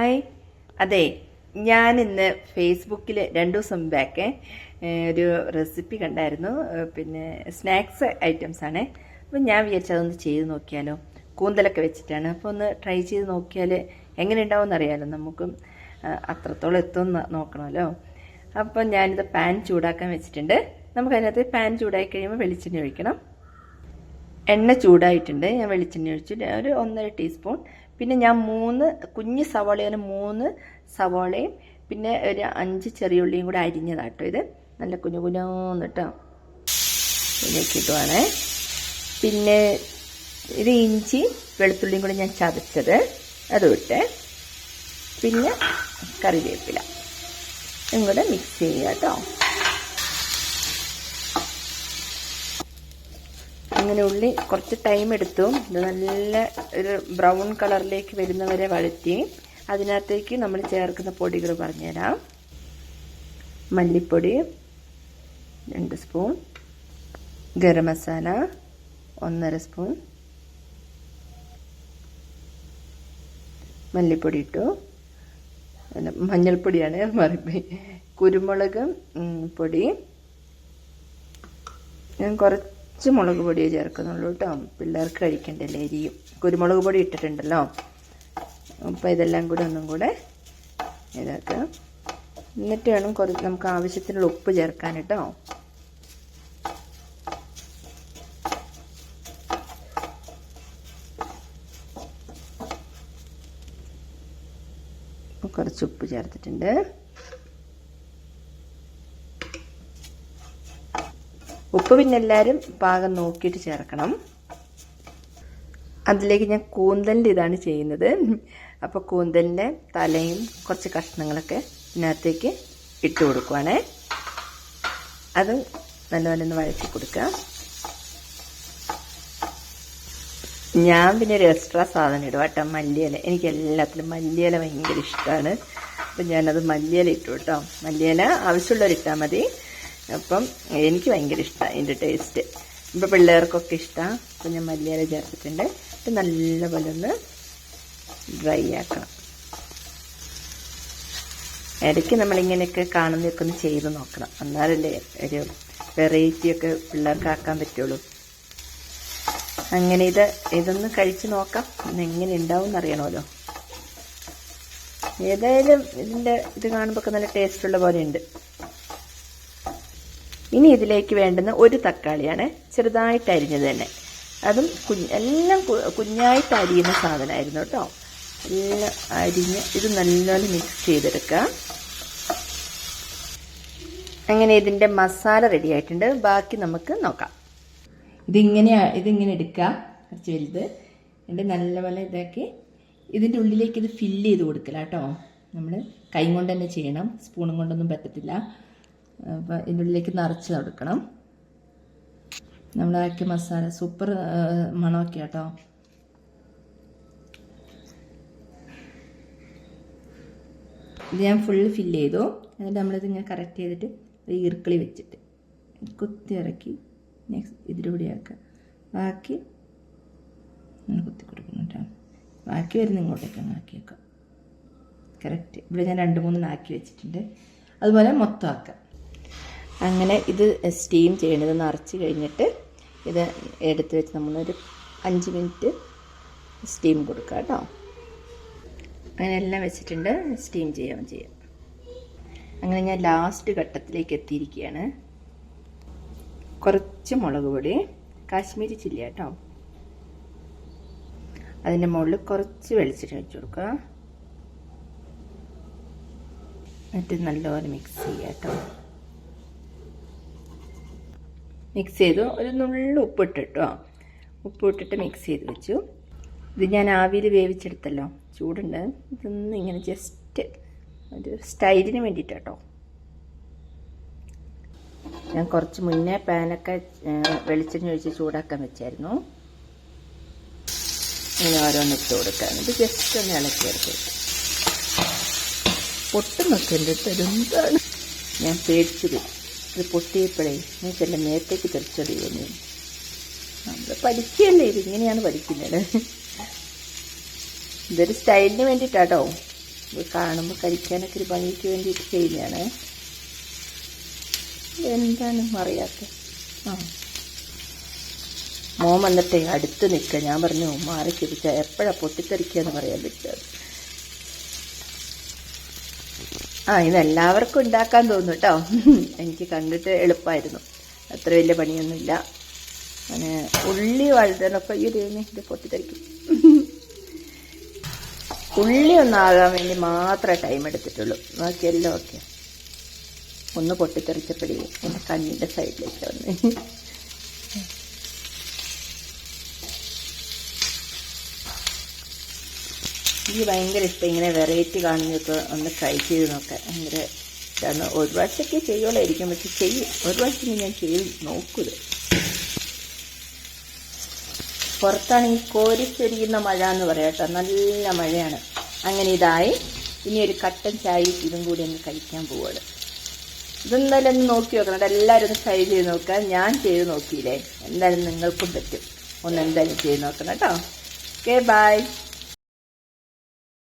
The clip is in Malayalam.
ഹായ്. അതെ ഞാൻ ഇന്ന് ഫേസ്ബുക്കിൽ രണ്ട് ദിവസം ബാക്ക് ഒരു റെസിപ്പി കണ്ടായിരുന്നു. പിന്നെ സ്നാക്സ് ഐറ്റംസ് ആണ്. അപ്പം ഞാൻ വിചാരിച്ചു അതൊന്ന് ചെയ്ത് നോക്കിയാലോ. കൂന്തലൊക്കെ വെച്ചിട്ടാണ്. അപ്പോൾ ഒന്ന് ട്രൈ ചെയ്ത് നോക്കിയാൽ എങ്ങനെ ഉണ്ടാവും അറിയാലോ നമുക്കും. അത്രത്തോളം എത്തുമെന്ന് നോക്കണമല്ലോ. അപ്പം ഞാനിത് പാൻ ചൂടാക്കാൻ വെച്ചിട്ടുണ്ട്. നമുക്ക് അതിനകത്ത് പാൻ ചൂടായി കഴിയുമ്പോൾ വെളിച്ചെണ്ണ ഒഴിക്കണം. എണ്ണ ചൂടായിട്ടുണ്ട്. ഞാൻ വെളിച്ചെണ്ണ ഒഴിച്ചു. ഒരു ഒന്നര ടീസ്പൂൺ പിന്നെ ഞാൻ മൂന്ന് കുഞ്ഞ് സവാളയാണ് മൂന്ന് സവാളയും പിന്നെ ഒരു അഞ്ച് ചെറിയുള്ളിയും കൂടെ അരിഞ്ഞതാട്ടോ ഇത്. നല്ല കുഞ്ഞു കുഞ്ഞോന്നിട്ടോ. ഇതിലേക്ക് പിന്നെ ഇത് ഇഞ്ചി വെളുത്തുള്ളിയും കൂടെ ഞാൻ ചതച്ചത്. അത് വിട്ടേ പിന്നെ കറിവേപ്പില. ഇങ്ങോട്ട് മിക്സ് ചെയ്യുക കേട്ടോ. അങ്ങനെ ഉള്ളി കുറച്ച് ടൈം എടുത്തു. ഇത് നല്ല ഒരു ബ്രൗൺ കളറിലേക്ക് വരുന്നവരെ വഴറ്റി. അതിനകത്തേക്ക് നമ്മൾ ചേർക്കുന്ന പൊടികൾ പറഞ്ഞുതരാം. മല്ലിപ്പൊടി രണ്ട് സ്പൂൺ ഗരം മസാല ഒന്നര സ്പൂൺ മല്ലിപ്പൊടി ഇട്ടു. മഞ്ഞൾപ്പൊടിയാണ് മറിപ്പി കുരുമുളക് പൊടി. ഞാൻ കുറച്ച് മുളക് പൊടിയേ ചേർക്കുന്നുള്ളൂ കേട്ടോ. പിള്ളേർക്ക് കഴിക്കണ്ടല്ലേ അരിയും കുരുമുളക് പൊടി ഇട്ടിട്ടുണ്ടല്ലോ. അപ്പോൾ ഇതെല്ലാം കൂടെ ഒന്നും കൂടെ ഇതാക്കുക എന്നിട്ട് വേണം കുറച്ച് നമുക്ക് ആവശ്യത്തിനുള്ള ഉപ്പ് ചേർക്കാൻ കേട്ടോ. കുറച്ച് ഉപ്പ് ചേർത്തിട്ടുണ്ട്. ഉപ്പ് പിന്നെ എല്ലാവരും പാകം നോക്കിയിട്ട് ചേർക്കണം. അതിലേക്ക് ഞാൻ കൂന്തലിന്റെ ഇതാണ് ചെയ്യുന്നത്. അപ്പോൾ കൂന്തലിന്റെ തലയും കുറച്ച് കഷ്ണങ്ങളൊക്കെ ഇതിനകത്തേക്ക് ഇട്ട് കൊടുക്കുവാണേ. അത് നല്ലപോലെ ഒന്ന് വഴറ്റി കൊടുക്കുക. ഞാൻ പിന്നെ ഒരു എക്സ്ട്രാ സാധനം ഇടും കേട്ടോ മല്ലിയില. എനിക്ക് എല്ലാത്തിലും മല്ലിയില ഭയങ്കര ഇഷ്ടമാണ്. അപ്പം ഞാനത് മല്ലിയില ഇട്ടു കേട്ടോ. മല്ലിയില ആവശ്യമുള്ളവർ ഇട്ടാൽ മതി. അപ്പം എനിക്ക് ഭയങ്കര ഇഷ്ടമാണ് അതിന്റെ ടേസ്റ്റ് ഇപ്പം പിള്ളേർക്കൊക്കെ ഇഷ്ടമാണ് അപ്പം ഞാൻ മല്ലിയില ചേർത്തിട്ടുണ്ട്. ഇത് നല്ലപോലെ ഒന്ന് ഡ്രൈ ആക്കണം. ഇടയ്ക്ക് നമ്മളിങ്ങനെയൊക്കെ കാണുന്നതൊക്കെ ഒന്ന് ചെയ്ത് നോക്കണം. എന്നാലല്ലേ ഒരു വെറൈറ്റിയൊക്കെ പിള്ളേർക്ക് ആക്കാൻ പറ്റുള്ളൂ. അങ്ങനെ ഇത് ഇതൊന്ന് കഴിച്ച് നോക്കാം. എങ്ങനെ ഉണ്ടാവും എന്നറിയണമല്ലോ ഏതായാലും ഇതിന്റെ ഇത് കാണുമ്പോൾ നല്ല ടേസ്റ്റുള്ള പോലെ ഉണ്ട്. ഇനി ഇതിലേക്ക് വേണ്ടുന്ന ഒരു തക്കാളിയാണ് ചെറുതായിട്ട് അരിഞ്ഞത് തന്നെ. അതും കുഞ്ഞ് എല്ലാം കുഞ്ഞായിട്ട് അരിയുന്ന സാധനമായിരുന്നു കേട്ടോ. എല്ലാം അരിഞ്ഞ് ഇത് നല്ലോണം മിക്സ് ചെയ്തെടുക്കുക. അങ്ങനെ ഇതിന്റെ മസാല റെഡി ആയിട്ടുണ്ട്. ബാക്കി നമുക്ക് നോക്കാം. ഇതിങ്ങനെ ഇതിങ്ങനെ എടുക്കുക. കുറച്ച് വലുത്. എന്നിട്ട് നല്ലപോലെ ഇതാക്കി ഇതിന്റെ ഉള്ളിലേക്ക് ഇത് ഫില്ല് ചെയ്ത് കൊടുക്കില്ല കേട്ടോ നമ്മൾ കൈ കൊണ്ട് തന്നെ ചെയ്യണം. സ്പൂണും കൊണ്ടൊന്നും പറ്റത്തില്ല. അപ്പോൾ ഇതിന്റെ ഉള്ളിലേക്ക് നിറച്ച് കൊടുക്കണം. നമ്മളാക്കിയ മസാല സൂപ്പർ മണമൊക്കെ കേട്ടോ ഇത് ഞാൻ ഫുള്ള് ഫില്ല് ചെയ്തു. എന്നിട്ട് നമ്മളിത് ഇങ്ങനെ കറക്റ്റ് ചെയ്തിട്ട് ഈർക്കിളി വെച്ചിട്ട് കുത്തി ഇറക്കി നെക്സ്റ്റ് ഇതിലൂടെ ആക്കുക. ബാക്കി കുത്തി കൊടുക്കുന്നു കേട്ടോ ബാക്കി വരുന്ന ഇങ്ങോട്ടേക്ക് അങ്ങ് ആക്കി വെക്കാം കറക്റ്റ് ഇവിടെ ഞാൻ രണ്ട് മൂന്നെണ്ണം ആക്കി വെച്ചിട്ടുണ്ട്. അതുപോലെ മൊത്തം ആക്കാം അങ്ങനെ ഇത് സ്റ്റീം ചെയ്യേണ്ടത് നിറച്ച് കഴിഞ്ഞിട്ട് ഇത് എടുത്ത് വെച്ച് നമ്മളൊരു അഞ്ച് മിനിറ്റ് സ്റ്റീം കൊടുക്കുക കേട്ടോ. അങ്ങനെ എല്ലാം വെച്ചിട്ടുണ്ട് സ്റ്റീം ചെയ്യാൻ ചെയ്യാം. അങ്ങനെ ഞാൻ ലാസ്റ്റ് ഘട്ടത്തിലേക്ക് എത്തിയിരിക്കുകയാണ്. കുറച്ച് മുളക് പൊടി കാശ്മീരി ചില്ലി കേട്ടോ. അതിന്റെ മുകളിൽ കുറച്ച് വെളിച്ചെണ്ണ വെച്ച് കൊടുക്കുക. എന്നിട്ട് നല്ലപോലെ മിക്സ് ചെയ്യാം കേട്ടോ. മിക്സ് ചെയ്തു. ഒരു നുള്ളു ഉപ്പിട്ട് കേട്ടോ ഉപ്പിട്ടിട്ട് മിക്സ് ചെയ്ത് വെച്ചു. ഇത് ഞാൻ ആവിയിൽ വേവിച്ചെടുത്തല്ലോ. ചൂടുണ്ട്. ഇതൊന്നും ഇങ്ങനെ ജസ്റ്റ് ഒരു സ്റ്റൈലിന് വേണ്ടിയിട്ട് ഞാൻ കുറച്ച് മുന്നേ പാനൊക്കെ വെളിച്ചെണ്ണ ഒഴിച്ച് ചൂടാക്കാൻ വെച്ചായിരുന്നു. ഇങ്ങനെ ഓരോന്ന് ഇട്ട് കൊടുക്കാൻ ഇത് ജസ്റ്റ് ഒന്ന് ഇളക്കി പൊട്ടുന്നൊക്കെ പൊട്ടും വെക്കേണ്ടിട്ട് ഇതെന്താണ് ഞാൻ പേടിച്ചു ഇത് പൊട്ടിയപ്പോഴേ എനിക്കല്ല നേരത്തേക്ക് തെറിച്ചറിയുന്നു നമ്മൾ പഠിക്കുകയല്ലേ ഇത് ഇങ്ങനെയാണ് പഠിക്കുന്നത്. ഇതൊരു സ്റ്റൈലിന് വേണ്ടിയിട്ടാട്ടോ ഇത് കാണുമ്പോൾ കഴിക്കാനൊക്കെ ഒരു ഭംഗിക്ക് വേണ്ടിയിട്ട് ചെയ്യുന്നതാണ്. എന്താണ് അറിയാത്ത? ആ. മോൻ വന്നിട്ടേ അടുത്ത് നിൽക്കുക ഞാൻ പറഞ്ഞു മാറി ചിരിച്ച എപ്പോഴാണ് പൊട്ടിത്തെറിക്കുക എന്ന് പറയാൻ പറ്റുന്നത് ആ ഇതെല്ലാവർക്കും ഉണ്ടാക്കാൻ തോന്നും കേട്ടോ എനിക്ക് കണ്ടിട്ട് എളുപ്പമായിരുന്നു അത്ര വലിയ പണിയൊന്നുമില്ല. അങ്ങനെ ഉള്ളി വഴുതനൊക്കെ ഈ ദൈവമേ ഇത് പൊട്ടിത്തെറിക്കും. ഉള്ളി ഒന്നാകാൻ വേണ്ടി മാത്രമേ ടൈം എടുത്തിട്ടുള്ളൂ. ബാക്കിയെല്ലാം ഓക്കെ ഒന്ന് പൊട്ടിത്തെറിച്ചപ്പോഴേ എന്റെ കണ്ണിന്റെ സൈഡിലേക്ക് വന്ന്. എനിക്ക് ഭയങ്കര ഇഷ്ടം ഇങ്ങനെ വെറൈറ്റി കാണുന്നതൊക്കെ ഒന്ന് ട്രൈ ചെയ്ത് നോക്കാൻ. ഭയങ്കര ഇതാണ് ഒരു പ്രാവശ്യമൊക്കെ ചെയ്യുള്ളായിരിക്കും. പക്ഷെ ചെയ്യും ഒരു പ്രാവശ്യം ഞാൻ ചെയ്ത് നോക്കൂത് പുറത്താണെങ്കിൽ കോരിച്ചൊരിയുന്ന മഴ എന്ന് പറയാം നല്ല മഴയാണ്. അങ്ങനെ ഇതായി. ഇനി ഒരു കട്ടൻ ചായ ഇതും കൂടി ഒന്ന് കഴിക്കാൻ പോവാണ്. ഇതെന്തായാലും ഒന്ന് നോക്കി നോക്കണം. എല്ലാവരും ഒന്ന് ട്രൈ ചെയ്ത് നോക്കുക ഞാൻ ചെയ്ത് നോക്കിയില്ലേ? എന്തായാലും നിങ്ങൾക്കും പറ്റും. ഒന്ന് എന്തായാലും ചെയ്ത് നോക്കണം കേട്ടോ. Okay bye